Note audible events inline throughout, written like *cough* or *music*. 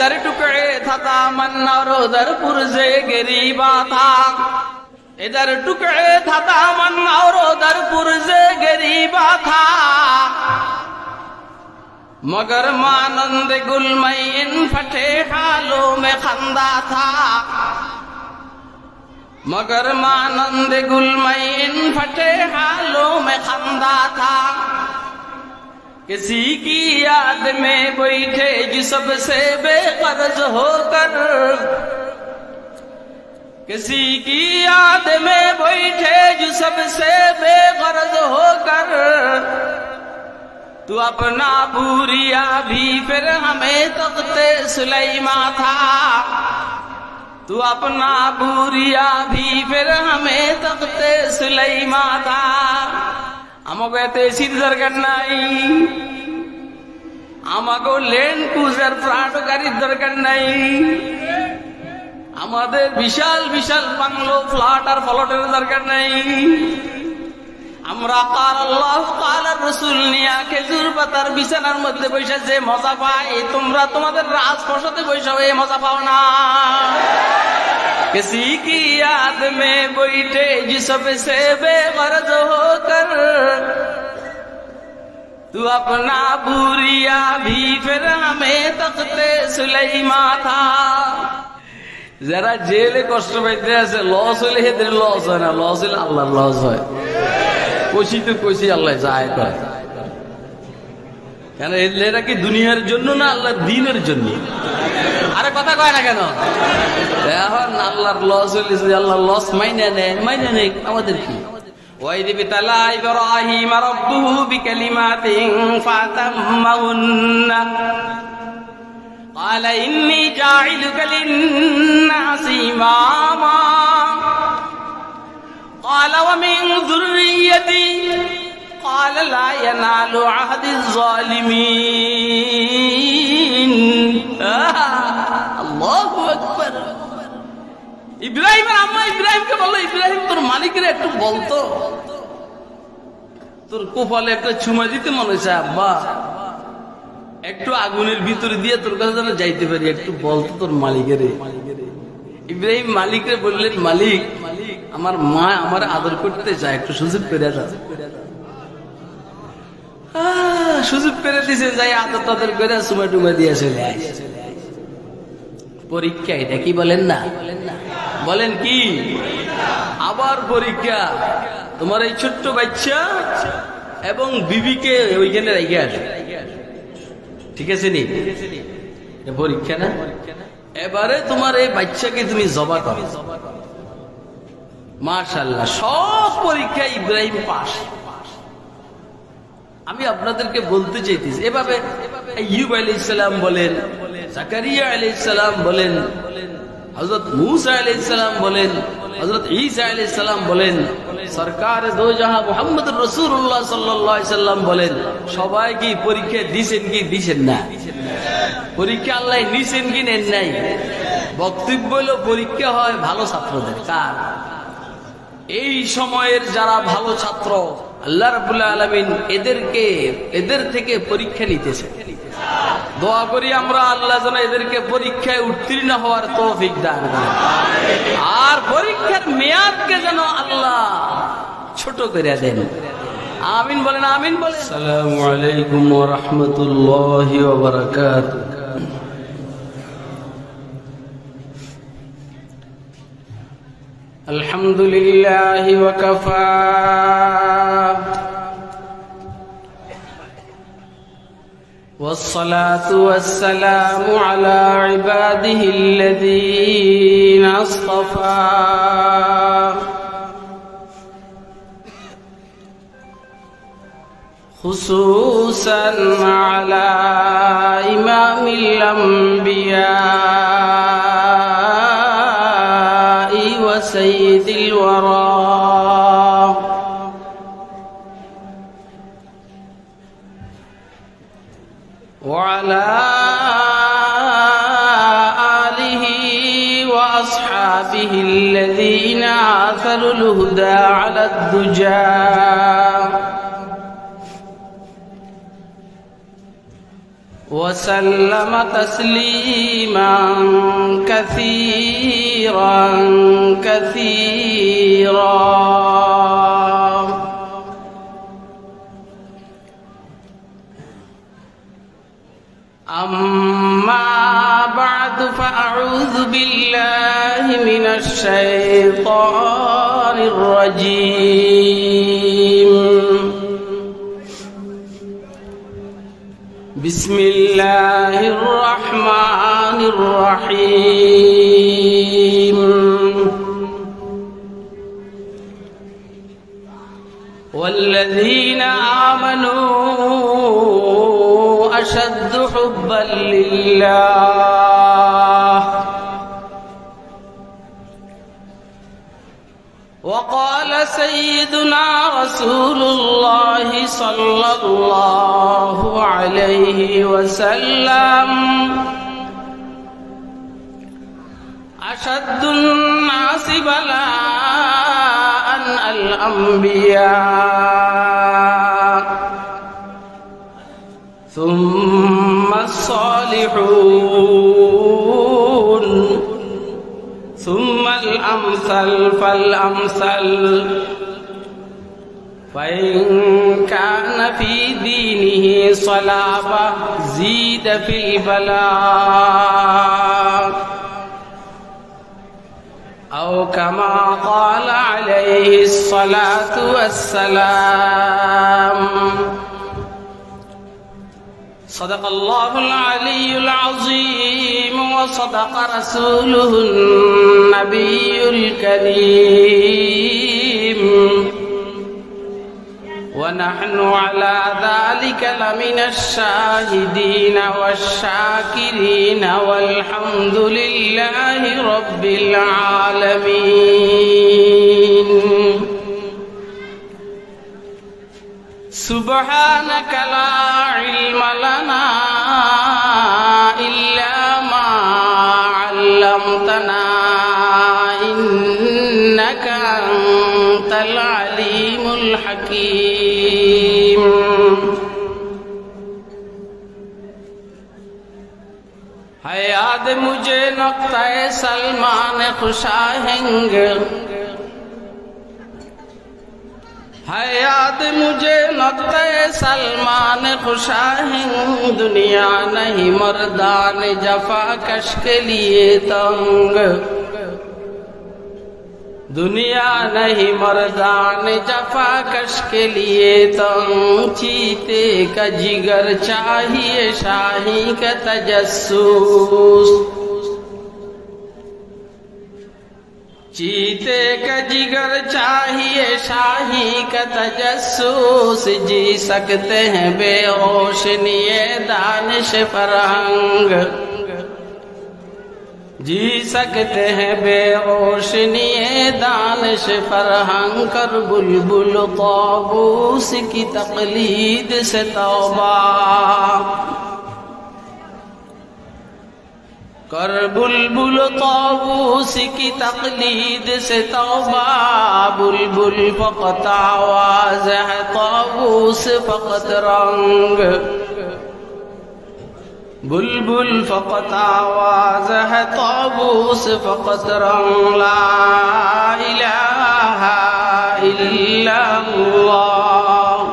در ٹکڑے تھا من اور ادھر پرزے گریبا تھا۔ ادھر ٹکڑے تھا من اور ادھر پرزے گریبا تھا۔ مگر مانند گل میں ان پھٹے حالوں میں خندہ تھا۔ مگر مانند گل میں ان پھٹے حالوں میں خندہ تھا۔ کسی کی یاد میں بیٹھے جسم سے بے قرض ہو کر، کسی کی یاد میں بیٹھے جسم سے بے قرض ہو کر، تو اپنا بوریا بھی پھر ہمیں تختے سلیما تھا۔ تو اپنا بوریا بھی پھر ہمیں تختے سلیما تھا۔ এত এসির দরকার নাই। আমাকেও ক্রুজার প্রাটো গাড়ির দরকার নাই। আমাদের বিশাল বিশাল বাংলো ফ্ল্যাট আর ফলটের দরকার নাই। আমরা কাল আল্লাহ কাল রসুল নিয়া খেজুর পাতার বিছানার মধ্যে বসে যে মজা পাই, তোমরা তোমাদের রাজপ্রসাদে বসে এই মজা পাও না। کسی کی یاد میں بیٹھے جی جسم سے بے غرض ہو کر۔ تو اپنا بوریا بھی پھر ہمیں تخت سلیما تھا۔ ذرا جیل কষ্ট পাইতে আছে লস হলে হেদের লস হয় না লস হলে আল্লাহর লস হয় কষি তো কষি আল্লাহ যায় কেন এরা কি দুনিয়ার জন্য না আল্লাহর দিনের জন্য আরে কথা কয় না কেন এখন আল্লাহর লস হইলে আল্লাহর লস মাইনে নেয় মাইনে নেই আমাদের কি وإذ ابتلى إبراهيم ربه بكلمات فأتمهن قال إني جاعلك للناس إماما قال ومن ذريتي قال لا ينال عهد الظالمين الله أكبر ইব্রাহিমের আম্মা ইব্রাহিমকে বললো ইব্রাহিম তোর মালিকের একটু বলতো তোর কোপালে একটা ছুমা দিতে মনে হয়েছে আব্বা একটু আগুনের ভিতরে দিয়ে তোর কাছে যেন যাইতে পারি একটু বলতো তোর মালিকের ইব্রাহিম মালিকের বললেন মালিক আমার মা আমার আদর করতে চায় একটু সুযোগ পেরে যা আহ, সুযোগ পেরে দিছে, যাই আদর তাদের করে সুমা টুমা দিয়ে চলে আসে পরীক্ষা এটা কি বলেন না? বলেন কি? আবার পরীক্ষা। তোমার এই ছোট্ট বাচ্চা এবং বিবিকে ওইখানে রেখে আসে। ঠিক আছে নি? পরীক্ষা না? এবারে তোমার এই বাচ্চাকে তুমি জবা করো। মার্শাল্লাহ সব পরীক্ষা ইব্রাহিম পাস আমি আপনাদেরকে বলতে চাইতেছি। এভাবে ইউব আলী ইসলাম বলেন, জাকারিয়া আলী ইসলাম বলেন হজরত মুসা আলী ইসলাম বলেন হজরত ঈসা আলী ইসলাম বলেন, সরকার দো জাহা মোহাম্মদ রসুল্লাহ সাল্লাম বলেন, সবাই কি পরীক্ষা দিছেন কি দিছেন না? পরীক্ষা আল্লাহ নিছেন কি নেন নাই? বক্তব্য হলো, পরীক্ষা হয় ভালো ছাত্রদের। কার? এই সময়ের যারা ভালো ছাত্র আল্লাহ রাবুল্লাহ আলমিন এদেরকে, এদের থেকে পরীক্ষা নিতেছে। দোয়া করি আমরা আল্লাহ যেন এদেরকে পরীক্ষায় উত্তীর্ণ হওয়ার তৌফিক দান আর পরীক্ষার মেয়াদকে যেন আল্লাহ ছোট করে দেন। আমিন বলেন আমিন বলেন। আসসালামু আলাইকুম ওয়া রাহমাতুল্লাহি ওয়া বারাকাতুহু। الحمد لله وكفى. والصلاة والسلام على عباده الذين اصطفى. خصوصا على إمام الأنبياء الهدى على الدجى. وسلم تسليما كثيرا كثيرا. أما بعد فأعوذ بالله من الشيطان الرجيم. بسم الله الرحمن الرحيم. والذين آمنوا أشد حبا لله. وقال سيدنا رسول الله صلى الله عليه وسلم أشد الناس بلاء الأنبياء. ثم الصالحون. ثم الأمثل فالأمثل. فإن كان في دينه صلابة زيد في البلاء. أو كما قال عليه الصلاة والسلام. صدق الله العلي العظيم وصدق رسوله النبي الكريم. ونحن على ذلك لمن الشاهدين والشاكرين والحمد لله رب العالمين. سبحانك لا علم لنا إلا ما علمتنا إنك أنت العليم الحكيم حیات مجھے نقطہ سلمان خوشا ہنگ یاد مجھے نقطۂ سلمان خوشاہن دنیا نہیں مردان جفا کش کے لیے تنگ۔ دنیا نہیں مردان جفا کش کے لیے تم چیتے کا جگر چاہیے شاہی کا تجسوس چیتے کا جگر چاہیے شاہی کا تجسوس جی سکتے ہیں بے اوشنی دانش فرہنگ۔ جی سکتے ہیں بے اوشنی دانش فرہنگ۔ کر بلبل قابوس کی تقلید سے توبہ۔ کر بلبل طاووس کی تقلید سے توبہ بلبل فقط آواز ہے طاووس فقط رنگ بلبل فقط آواز ہے طاووس فقط رنگ لا الہ الا اللہ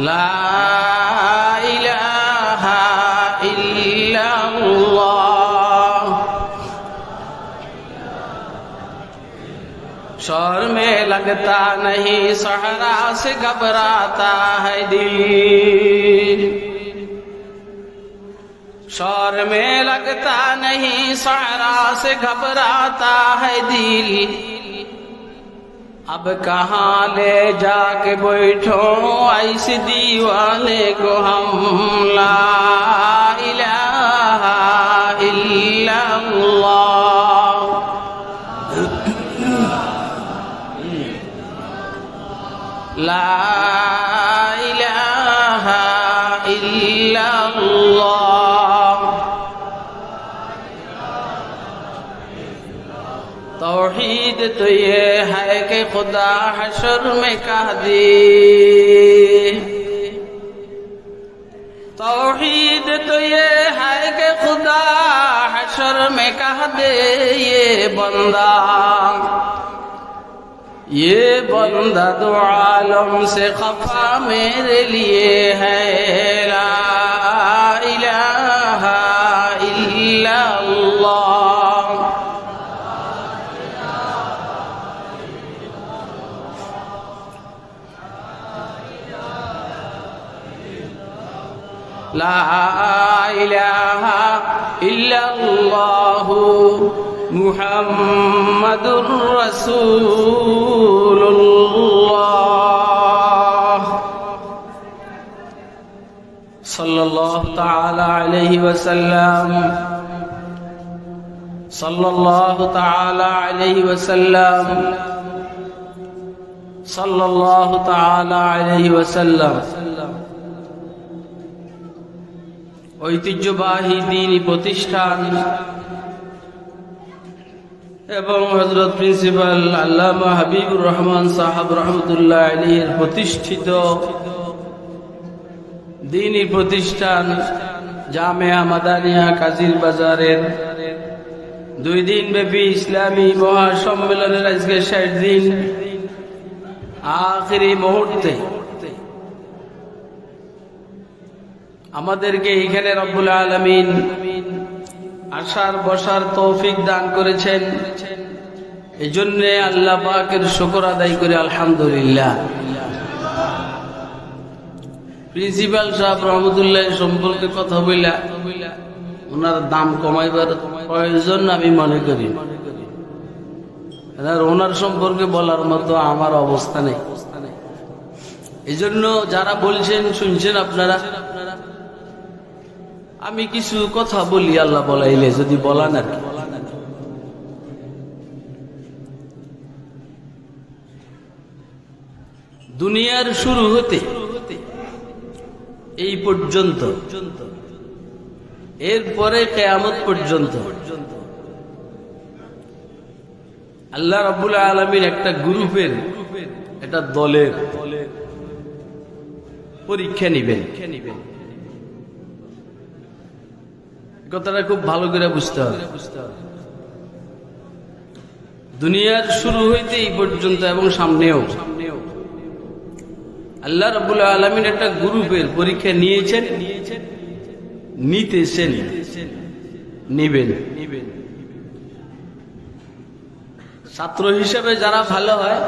لا شور میں لگتا نہیں سہرا سے گھبراتا ہے دل۔ شور میں لگتا نہیں سہرا سے گھبراتا ہے دل۔ اب کہاں لے جا کے بیٹھو ایسے دیوانے کو ہم لائے لا إله إلا الله توحید تو یہ ہے کہ خدا حشر میں کہہ دی توحید تو یہ ہے کہ خدا حشر میں کہہ دے یہ بندہ یہ بندہ دو عالم سے خفا میرے لیے ہے لا الہ الا اللہ لا الہ الا اللہ محمد رسول الله صلى الله تعالى عليه وسلم صلى الله تعالى عليه وسلم صلى الله تعالى عليه وسلم ঐতিহ্যবাহী দিনী প্রতিষ্ঠান এবং হজরত প্রিন্সিপাল আল্লামা হাবিবুর রহমান সাহাব রহমতুল্লাহ আলীর প্রতিষ্ঠিত দিনী প্রতিষ্ঠান জামেয়া মাদানিয়া কাজির বাজারের দুই দিন ব্যাপী ইসলামী মহাসম্মেলনের আজকে ষাট দিন আখেরি মুহূর্তে আমাদেরকে এখানে রব্বুল আলমিন আসার, বসার তৌফিক দান করেছেন। এই জন্যে আল্লাহ পাকের শকর আদায় করে, আলহামদুলিল্লাহ। প্রিন্সিপাল সাহেব রহমতুল্লাহ সম্পর্কে কথা বইলা ওনার দাম কমাইবার প্রয়োজন আমি মনে করি। ওনার সম্পর্কে বলার মতো আমার অবস্থা নেই। এই যারা বলছেন, শুনছেন আপনারা আমি কিছু কথা বলি, আল্লাহ বলাইলে, যদি বলান আর কি। দুনিয়ার শুরু হতে, এই পর্যন্ত, এরপরে কেয়ামত পর্যন্ত, আল্লাহ রাবুল আলমীর একটা গ্রুপের, একটা দলের পরীক্ষা নিবেন। কথাটা খুব ভালো করে বুঝতে হবে। দুনিয়ার শুরু হইতে এই পর্যন্ত এবং সামনেও। আল্লাহ রবুল আলমিন একটা গ্রুপের পরীক্ষা নিয়েছেন, নিতেছেন, নিবেন। ছাত্র হিসেবে যারা ভালো হয়,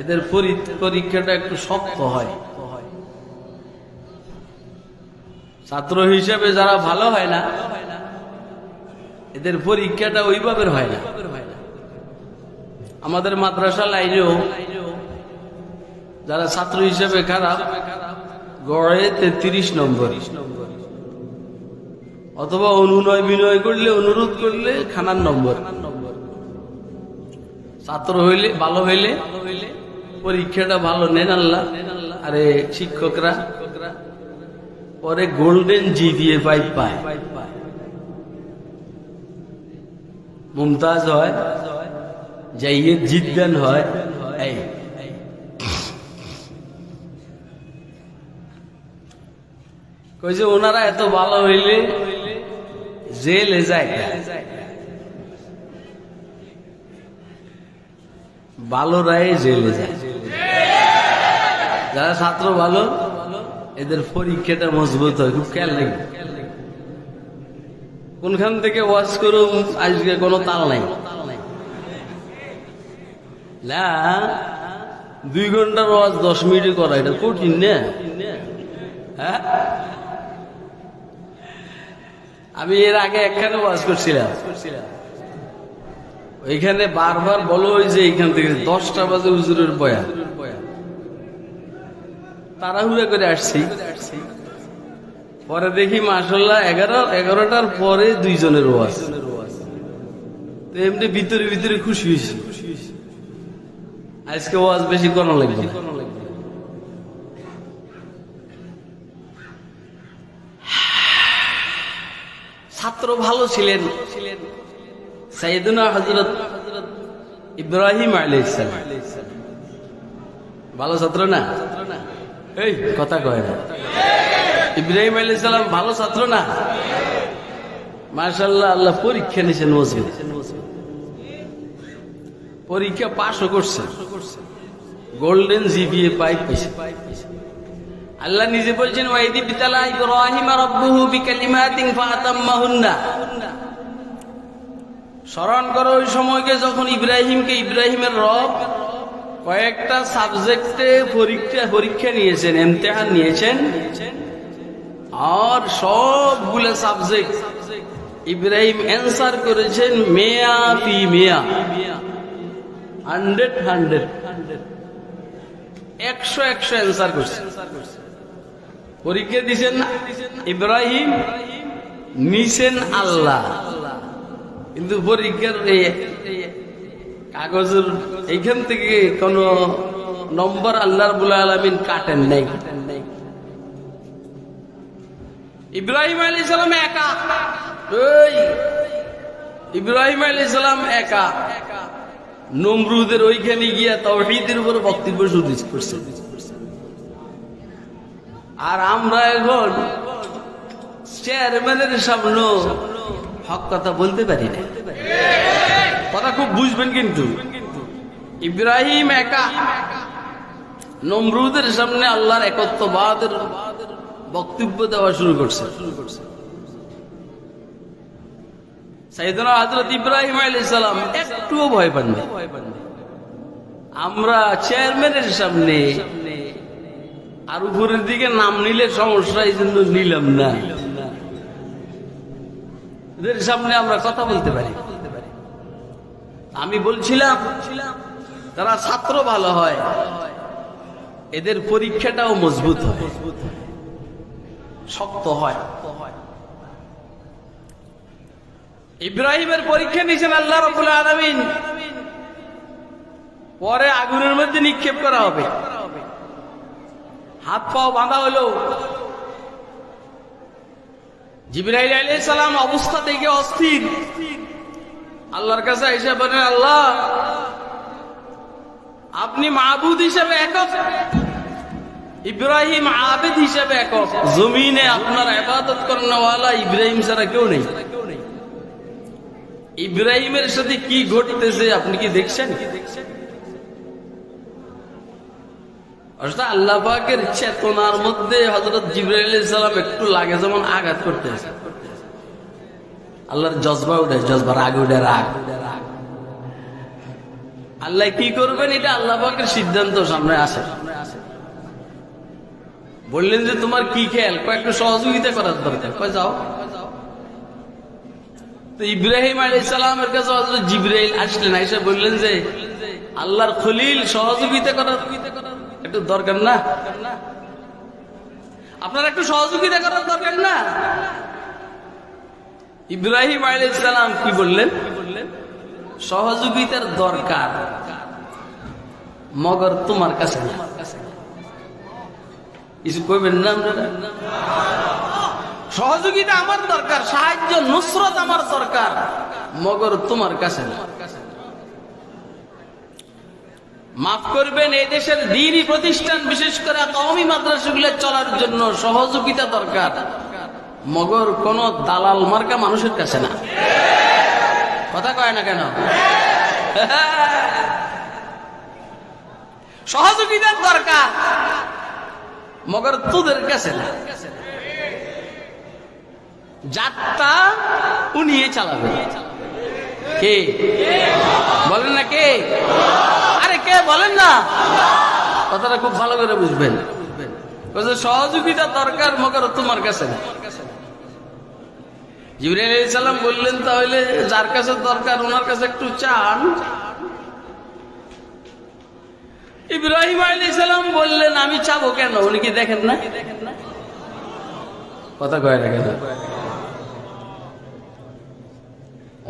এদের পরীক্ষাটা একটু শক্ত হয়। ছাত্র হিসেবে যারা ভালো হয় না, এদের পরীক্ষাটা ওইভাবে হয় না। আমাদের মাদ্রাসা লাইনেও যারা ছাত্র হিসেবে খারাপ, গড়ে তেত্রিশ নম্বর। অথবা অনুনয় বিনয় করলে, অনুরোধ করলে খানার নম্বর। ছাত্র হইলে, ভালো হইলে পরীক্ষাটা ভালো নেন আল্লাহ। আরে শিক্ষকরা পরে গোল্ডেন জি দিয়ে পাইপ পায়। মুমতাজ হয় যাইয়ে জিদ্দান হয়, এই। কইছে, ওনারা এত ভালো হইলে জেলে যায় ভালো রায় জেলে যায়। যারা ছাত্র ভালো এদের পরীক্ষাটা মজবুত হয়, খুব খেয়াল নেই কোনখান থেকে ওয়াজ করুম, আজকে কোনো তাল নাই। না দুই ঘণ্টার ওয়াজ দশ মিনিটে করা, এটা কঠিন না। হ্যাঁ? আমি এর আগে একখানে ওয়াজ করছিলাম। ওইখানে বারবার বলো ওই যে এইখান থেকে দশটা বাজে হুজুরের বয়া তাড়াহুড়া করে আসছি। পরে দেখি মাসাল্লাহ এগারো, এগারোটার পরে দুইজনের ওয়াজ। তো এমনি ভিতরে ভিতরে খুশি হয়েছি। আজকে ওয়াজ বেশি করা লাগবে ছাত্র ভালো ছিলেন সাইদুনা হজরত ইব্রাহিম আলাইসালাম ভালো ছাত্র না ছাত্র না? এই, কথা কয় না। ইব্রাহিম আলাইসালাম ভালো ছাত্র না? মার্শাল্লাহ আল্লাহ পরীক্ষা নিছেন মসজিদ পরীক্ষা পাশও করছে। গোল্ডেন জিপিএ পাই পাইছে। আল্লাহ নিজে বলছেন ওয়াইদি বিতালা ইব্রাহিম রাব্বুহু বিকালিমাতিন ফাতাম্মাহুন্না। স্মরণ করো ওই সময়কে যখন ইব্রাহিমকে ইব্রাহিমের রব কয়েকটা সাবজেক্টে পরীক্ষা পরীক্ষা নিয়েছেন এমতেহান নিয়েছেন। আর সবগুলো সাবজেক্ট ইব্রাহিম অ্যান্সার করেছেন, মেয়া পি মেয়া। Hundred hundred. একশো একশো অ্যান্সার করছে। পরীক্ষা দিছেন ইব্রাহিম, নিছেন আল্লাহ। কিন্তু পরীক্ষার কাগজের এইখান থেকে কোন নম্বর আল্লাহ আলমিন কাটেন নাই। ইব্রাহিম আলী সালাম একা। ইব্রাহিম আলী সালাম একা। নমরুদের ওইখানে গিয়া তৌহিদের উপর বক্তব্য শুরু করছে। আর আমরা এখন চেয়ারম্যানের সামনে হক কথা বলতে পারি না কথা খুব বুঝবেন কিন্তু। ইব্রাহিম একা। নমরুদের সামনে আল্লাহর একত্ববাদের বক্তব্য দেওয়া শুরু করছে। ইব্রাহিম আলাইহিস সালাম একটুও ভয় পাননি আমরা চেয়ারম্যানের সামনে আর উপরের দিকে নাম নিলে সমস্যা, এই জন্য নিলাম না। এদের সামনে আমরা কথা বলতে পারি। আমি বলছিলাম তারা ছাত্র ভালো হয়, এদের পরীক্ষাটাও মজবুত হয়। শক্ত হয়। ইব্রাহিমের পরীক্ষা নিয়েছেন আল্লাহ রবুল আলমিন। পরে আগুনের মধ্যে নিক্ষেপ করা হবে। হাত পাও বাঁধা হলো। জিবরাইল আলাইহিস সালাম অবস্থা দেখে অস্থির। আল্লাহর কাছে এসে বলেন, আল্লাহ, আপনি মাহবুদ হিসেবে একক, ইব্রাহিম আবেদ হিসেবে একক। জমিনে আপনার আবাদত করানোওয়ালা ইব্রাহিম ছাড়া কেউ নেই। ইব্রাহিমের সাথে কি ঘটতেছে আপনি কি দেখছেন? আল্লাহ পাকের চেতনার মধ্যে হজরত জিব্রাইল সালাম একটু লাগে যেমন আঘাত করতেছে। আল্লাহর জজবা উঠে জজবা রাগ উঠে রাগ। আল্লাহ কি করবেন? এটা আল্লাহ পাকের সিদ্ধান্ত, সামনে আসে। বললেন যে, তোমার কি খেয়াল? কয়েকটু সহযোগিতা করার দরকার। কয়, যাও। তো ইব্রাহিম আলী সালামের কাছে জিব্রাইল আসলেন এসে বললেন যে, আল্লাহর খলিল, সহযোগিতা করার একটু দরকার না? আপনার একটু সহযোগিতা করার দরকার না? ইব্রাহিম আলী সালাম কি বললেন? সহযোগিতার দরকার, মগর তোমার কাছে সহযোগিতা আমার দরকার, সাহায্য, নুসরত আমার দরকার, মগর তোমার কাছে মাফ করবেন, এই দেশের দিনই প্রতিষ্ঠান বিশেষ করে কওমি মাদ্রাসাগুলো চলার জন্য সহযোগিতা দরকার। মগর কোন দালাল মার্কা মানুষের কাছে না। কথা কয় না কেন? *laughs* সহযোগিতার দরকার। মগর তোদের কাছে না। যাত্রা উনি চালাবে। কে? বলেন না কে? আরে কে বলেন না? কথাটা খুব ভালো করে বুঝবেন। সহযোগিতা দরকার মগর তোমার কাছে না। সালাম বললেন, তাহলে যার কাছে দরকার, ওনার কাছে একটু চান। ইব্রাহিম আলাইহিস সালাম বললেন, আমি চাবো কেন? উনি কি দেখেন না? কথা কয় না কেন?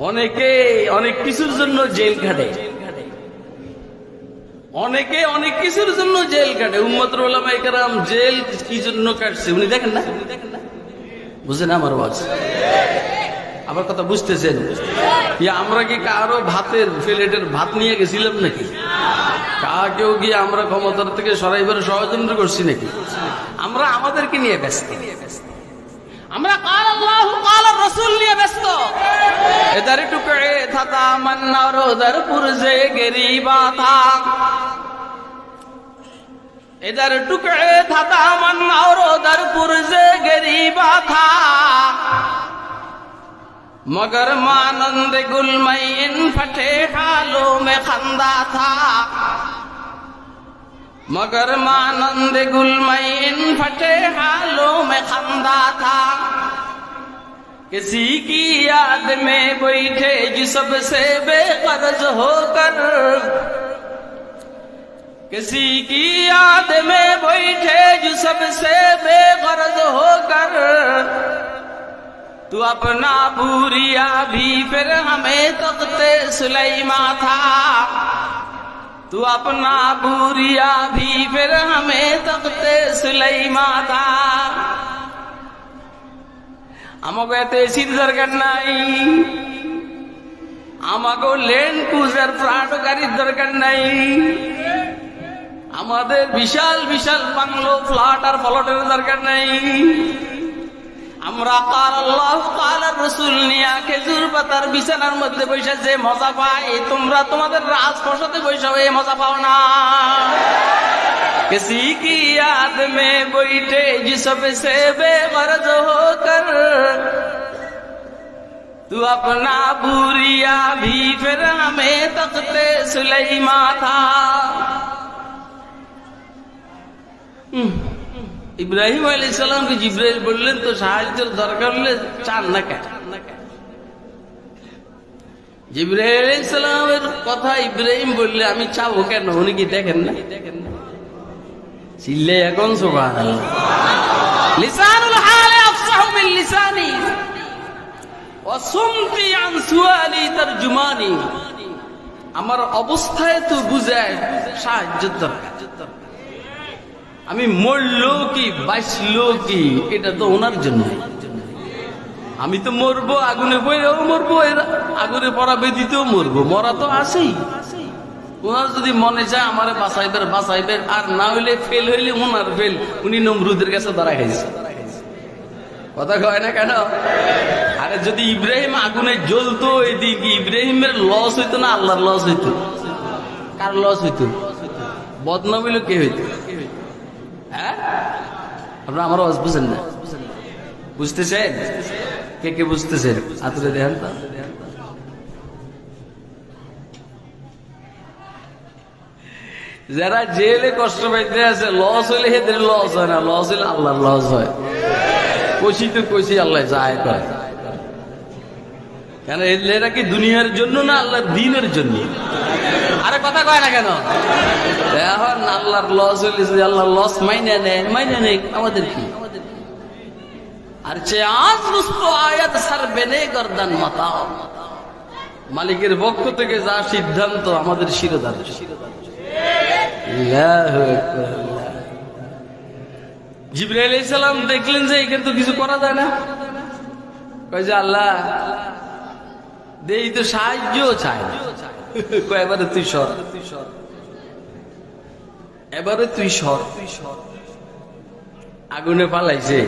অনেকে অনেক কিছুর জন্য জেল খাটে। অনেকে অনেক কিছুর জন্য জেল কাটে উম্মত কারাম জেল কি জন্য কাটছে, উনি দেখেন না? বুঝেন আমার বাস আমার কথা বুঝতেছেন? আমরা কি কারও ভাতের প্লেটের ভাত নিয়ে গেছিলাম নাকি? কাকেও গিয়ে আমরা ক্ষমতার থেকে সরাইবার ষড়যন্ত্র করছি নাকি? আমরা আমাদেরকে নিয়ে ব্যস্ত। আমরা কাল আল্লাহ কাল রসুল নিয়ে ব্যস্ত। ادھر ٹکڑے تھا دامن اور ادھر پرز گریبا تھا مگر مانند گل میں ان پھٹے خالوں میں خندہ تھا مگر مانند گل میں ان پھٹے خالوں میں خندہ تھا کسی کی یاد میں بیٹھے جسب سے بے قرض ہو کر کسی کی یاد میں بیٹھے جو سب سے بے غرض ہو کر۔ تو اپنا بوریا بھی پھر ہمیں تخت سلیمہ تھا۔ تو اپنا بوریا بھی پھر ہمیں تخت سلیمہ تھا۔ ہم کہتے سیدھر کرنا ہی ہم کو لین کو زر پراٹ کر، ادھر کرنا ہی আমাদের বিশাল বিশাল বাংলো ফ্ল্যাট আর ফলটের দরকার নাই আমরা কাল আল্লাহ কাল রসুল নিয়া খেজুর পাতার বিছানার মধ্যে বসে যে মজা পাই তোমরা তোমাদের রাজপ্রসাদে বসে এই মজা পাও না किसी की याद में बैठे जिस सबसे बेगरज होकर तू अपना बुरिया भी फिर हमें तख्ते सुलेमा था ইব্রাহিম আলী সালামকে জিব্রাইল বললেন তো সাহায্যের দরকার হলে চান না কেন? জিব্রাহিম আলী সালামের কথা ইব্রাহিম বললে, আমি চাবো কেন? উনি কি দেখেন না? চিল্লে এখন তরজুমানি। আমার অবস্থায় তো বুঝায় সাহায্যের দরকার। আমি মরলো কি, বাঁচলো কি, এটা তো ওনার জন্য। আমি তো মরবো, আগুনে পড়েও মরবো আগুনে পড়া বেদিতেও মরবো, মরা তো আছেই। ওনার যদি মনে চায়, আমার বাঁচাইবেন বাঁচাইবেন আর না হইলে ফেল হইলে ওনার ফেল উনি নমরুদের কাছে দাঁড়া খাইছে। কথা কয় না কেন? আরে যদি ইব্রাহিম আগুনে জ্বলতো এদিকে ইব্রাহিমের লস হইতো না আল্লাহর লস হইতো? কার লস হইতো? বদনাম হইল কে হইতো। হ্যাঁ। আপনারা আমার আওয়াজ বুঝেন না। বুঝতেছেন? কে কে বুঝতেছেন? আতুরে দেখেন তো। যারা জেলে কষ্ট পাইতে আছে লস হইলে হেদের লস হয় না। লস হইলে আল্লাহর লস হয়। কষি তো কষি আল্লাহ যায় কেন এরা কি দুনিয়ার জন্য না আল্লাহ দিনের জন্য? আরে কথা কয় না কেন? এখন আল্লাহর লস হইলে যদি আল্লাহর লস মাইনে নেয়, মাইনে নেই, আমাদের কি? আর সে আজ বুঝতো আয়াত সারবে নে গর্দান মাতাও। মালিকের পক্ষ থেকে যা সিদ্ধান্ত আমাদের শিরোধার জিব্রাইল সালাম দেখলেন যে এখানে তো কিছু করা যায় না। কয় যে আল্লাহ, দেই তো সাহায্য কয়, এবারে তুই সর। এবারে তুই সর। আগুনে পালাইছে।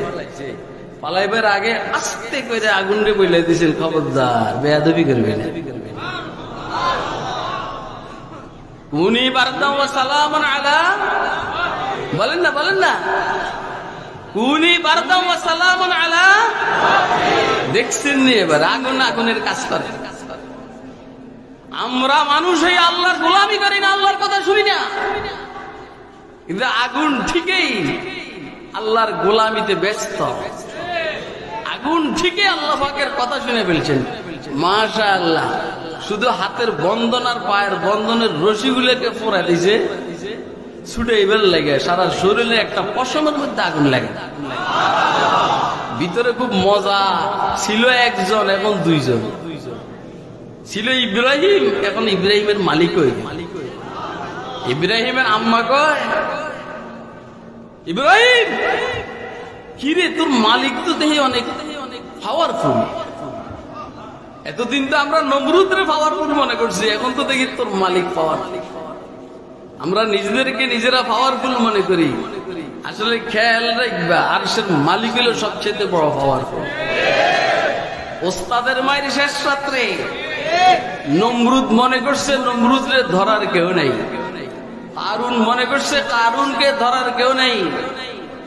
পালাইবার আগে আস্তে করে আগুনে বইলাই দিয়েছেন খবরদার, বেয়াদবি করবে না। আলা। বলেন না বলেন না। আলা। এবার, আগুন আগুনের কাজ করে। আমরা মানুষ হয়ে আল্লাহর গোলামি করি না, আল্লাহর কথা শুনি না। কিন্তু আগুন ঠিকই আল্লাহর গোলামিতে ব্যস্ত। আগুন ঠিকই আল্লাহ পাকের কথা শুনে ফেলছেন। মাশা আল্লাহ শুধু হাতের বন্ধন আর পায়ের বন্ধনের রশিগুলোকে পরা দিছে, ছুটে এবার লাগে, সারা শরীরে একটা পশমের মধ্যে আগুন লাগে। ভিতরে খুব মজা, ছিল একজন এখন দুইজন। ছিল ইব্রাহিম, এখন ইব্রাহিমের মালিক হয়ে গেল। ইব্রাহিমের আম্মা কয়, ইব্রাহিম, কিরে তোর মালিক তো দেখি অনেক পাওয়ারফুল এতদিন তো আমরা নমরুদের পাওয়ারফুল মনে করছি, এখন তো দেখি তোর মালিক পাওয়ার আমরা নিজেদেরকে নিজেরা পাওয়ারফুল মনে করি। আসলে খেয়াল রাখবা আর সে মালিক হলো সবচেয়ে বড় পাওয়ারফুল ওস্তাদের মায়ের শেষ রাত্রে, নমরুদ মনে করছে, নমরুদরে ধরার কেউ নেই। কারুন মনে করছে কারুনকে ধরার কেউ নেই।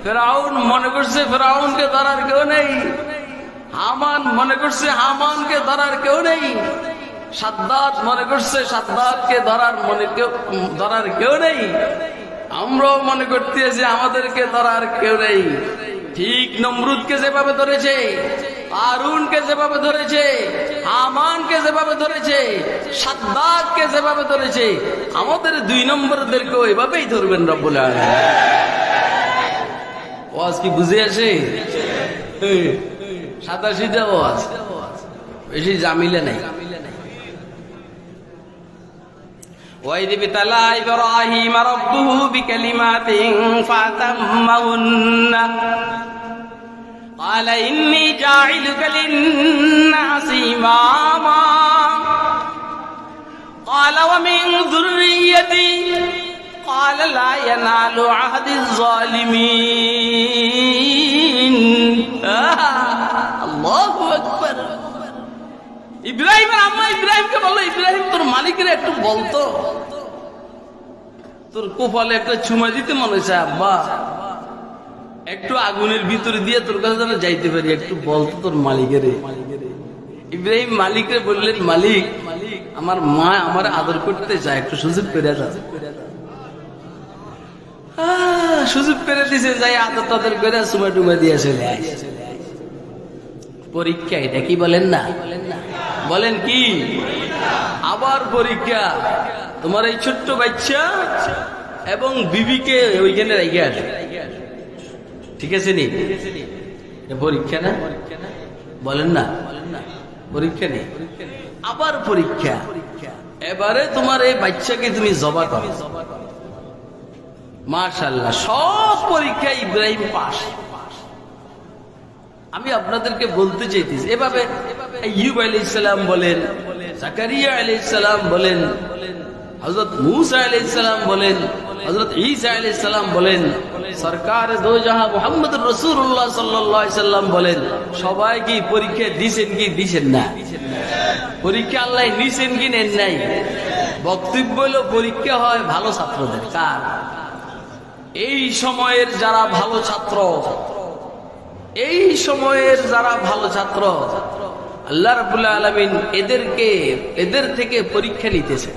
ফেরাউন মনে করছে ফেরাউনকে ধরার কেউ নেই। হামান মনে করছে হামানকে ধরার কেউ নেই। সাদ্দাত মনে করছে সাদ্দাতকে ধরার মনে কেউ ধরার কেউ নেই। আমরাও মনে করতে আমাদেরকে ধরার কেউ নেই। ঠিক নমরুদকে যেভাবে ধরেছে আরুনকে যেভাবে ধরেছে হামানকে যেভাবে ধরেছে সাদ্দাতকে যেভাবে ধরেছে আমাদের দুই নম্বরদেরকেও এভাবেই ধরবেন রব্বুল আলামিন ওয়াজ কি বুঝে আসে সাদা সিধা ওয়াজ বেশি জামিলে নাই وإذ ابتلى إبراهيم ربه بكلمات فأتمهن قال إني جاعلك للناس إماما قال ومن ذريتي قال لا ينال عهد الظالمين আল্লাহ আকবার ইব্রাহিমের আম্মা ইব্রাহিমকে বললো ইব্রাহিম তোর মালিকের একটু বলতো তোর কোপালে একটা চুমা দিতে মনে হয়েছে আব্বা একটু আগুনের ভিতরে দিয়ে তোর কাছে যেন যাইতে পারি একটু বলতো তোর মালিকের। ইব্রাহিম মালিকরে বললেন মালিক আমার মা আমার আদর করতে চায় একটু সুযোগ দাও আহ, সুযোগ করে দিছে যাই আদর তাদের করে দিয়ে চলে পরীক্ষা এটা কি বলেন না? বলেন কি? আবার পরীক্ষা। তোমার এই ছোট্ট বাচ্চা এবং বিবিকে ওইখানে রেখে আসে ঠিক আছে নি? পরীক্ষা না? বলেন না। পরীক্ষা নেই আবার পরীক্ষা। এবারে তোমার এই বাচ্চাকে তুমি জবা করো মাশাল্লাহ সব পরীক্ষা ইব্রাহিম পাশ। আমি আপনাদেরকে বলতে চাইতেছি, এভাবে ইউব আলী ইসলাম বলেন, জাকারিয়া ইসলাম বলেন হজরত মুসা আলী ইসলাম বলেন হজরত ঈসা আলী ইসলাম বলেন, সরকার মোহাম্মদ রসুল্লাহ সাল্লাম বলেন, সবাই কি পরীক্ষা দিছেন কি দিছেন না? পরীক্ষা আল্লাহ নিছেন কি নেন নাই? বক্তব্য হলো পরীক্ষা হয় ভালো ছাত্রদের। কার? এই সময়ের যারা ভালো ছাত্র, এই সময়ের যারা ভালো ছাত্র, আল্লাহ রাবুল্লাহ আলমিন এদেরকে, এদের থেকে পরীক্ষা নিতেছে।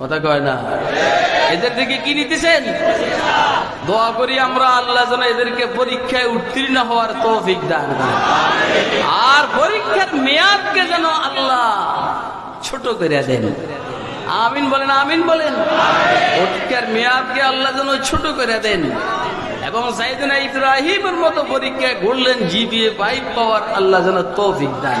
কথা কয় না? এদের থেকে কি নিতেছেন? দোয়া করি আমরা আল্লাহ যেন এদেরকে পরীক্ষায় উত্তীর্ণ হওয়ার তৌফিক দান আর পরীক্ষার মেয়াদকে যেন আল্লাহ ছোট করে দেন। আমিন বলেন আমিন বলেন। পরীক্ষার মেয়াদকে আল্লাহ যেন ছোট করে দেন। এবং সাইদিনা ইব্রাহিমের মতো পরীক্ষায় ঘুরলেন জিবিএ ফাইভ পাওয়ার আল্লাহ যেন তৌফিক দান